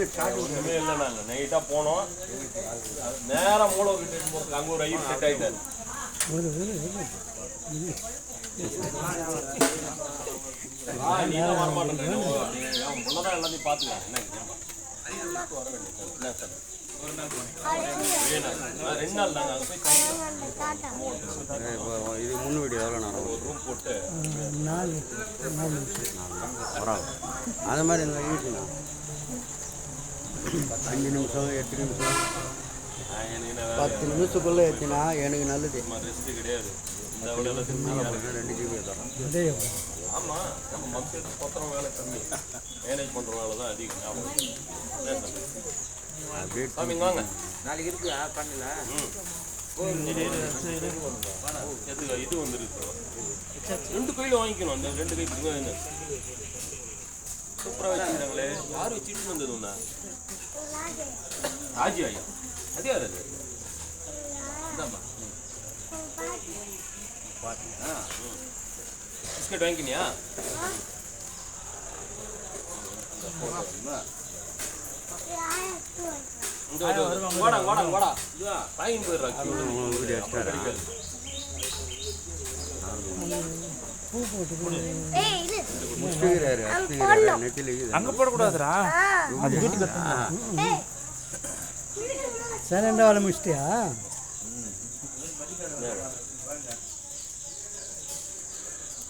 இல்லை நாங்கள் நைட்டாக போனோம். நேராக மூளை கிட்ட போகிறதுக்கு அங்கே ஒரு ஐயர் செட் ஆகிட்டாரு நீ தான் வர மாட்டேன் அவன் முன்னதான் எல்லாத்தையும் பார்த்துக்கலாம் என்ன வர வேண்டியது இது முன்னு வீடு எவ்வளோ நேரம் ஒரு ரூம் போட்டு. பரவாயில்ல அது மாதிரி இந்த அஞ்சு நிமிஷம் எட்டு நிமிஷம் பத்து நிமிஷத்துக்குள்ளே ஏற்றினா எனக்கு நல்லது ரெஸ்ட் கிடையாது ரெண்டு ஜிபி ஆமா நம்ம மக்கள் பத்திரம் வேலை கம்மி மேனேஜ் பண்ற வேலை தான் அதிகம் ஞாபகம் சாமி வாங்க நாளைக்கு இருக்குதா பண்ணல எதுக்கு இது வந்துருக்கு ரெண்டு கையில வாங்கிக்கணும் அந்த ரெண்டு கை இங்க என்ன சூப்பரா வச்சுக்கிறாங்களே யார் வச்சுட்டு வந்தது உன்ன? ராஜி ஐயா. அது யார் அது? இந்தாம்மா. பாட்டியா. பிஸ்கட் வந்து வாடா வாடா. வாடா போயிடுறா. நெட்டில் இருக்குது அங்கே வேலை முடிச்சிட்டியா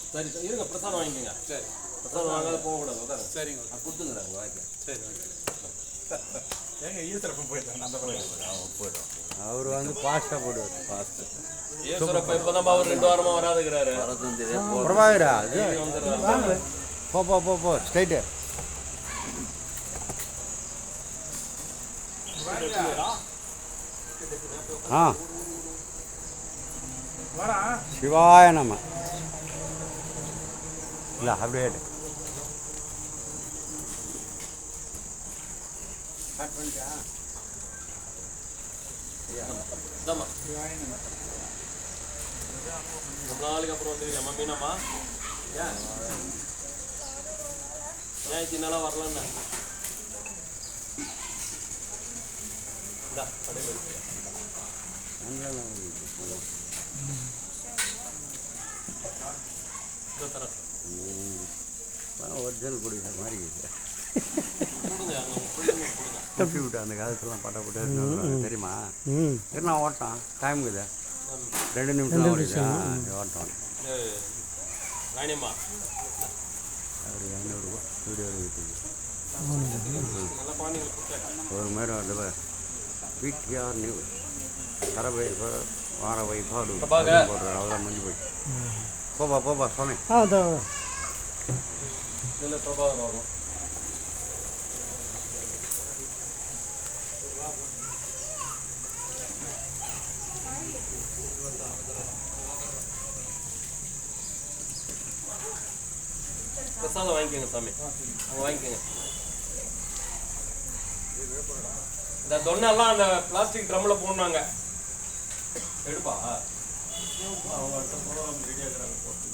சரி சரி, இருங்க பிரசாதம் வாங்கிக்கோங்க. சரி. பிரசாதம் வாங்காத போகக்கூடாது உட்காருங்க. சரிங்க. கொடுத்துங்கிறாங்க வாங்கிக்க சரி. அவர் வந்து பாஸ்ட்டாக போடுவார் பாஸ்ட். ஈஸ்வரப்ப இப்பதான் அவர் ரெண்டு வாரமா வராதுங்கிறாரு. பிரபாகரா அது. வந்துடுறாரு. போ போ போ போ ஸ்ட்ரைட்டு ஆ. சிவாய நம்ம இல்லை அப்படியே எடு. இந்தாம்மா. ரொம்ப நாளைக்கு அப்புறம் வந்து அம்மா மீனம்மா ஏன் ஏன் இத்தனை நாளா வரலன்னு. ஒரிஜினல் குடிக்கிற மாதிரி இருக்குது தப்பி விட்டு அந்த காலத்துலாம் பட்டா போட்டு தெரியுமா? ம். சரி நான் ஓட்டான் டைம் இருக்குது. ரெண்டு நிமிஷம் ஓட்டம் ஒரு ஐநூறுரூவா. வீடியோ ஒரு மாதிரி வந்து பிடிஆர் நியூஸ் கரவை வார வை பாடு. பிரபாகர். போடுற அவ்வளோதான் முடிஞ்சு போயிடுச்சு போப்பா போப்பா சொன்னேன் ஆ இதோ இதில் பிரபாகர் வரும் பிரசாதம் வாங்கிக்கோங்க சாமி. அவங்க வாங்கிக்கோங்க. இந்த தொன்னெல்லாம் அந்த பிளாஸ்டிக் ட்ரம்ல போடணுங்க எடுப்பா. அவங்க அடுத்த இருக்கிறாங்க போட்டு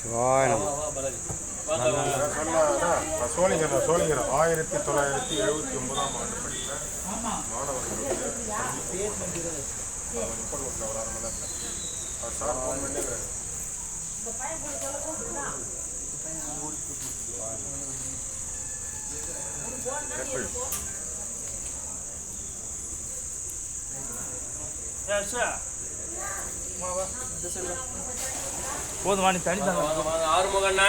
சிவாய நம்ம சோழிங்கர் சோழிங்கர் ஆயிரத்தி தொள்ளாயிரத்தி எழுபத்தி ஒன்பதாம் ஆண்டு படித்த மாணவர்களுடைய முப்பது வளர சார் ஃபோன் பண்ணி போதுமா நீ தனி தாங்க வாங்க, ஆறுமுகண்ணா.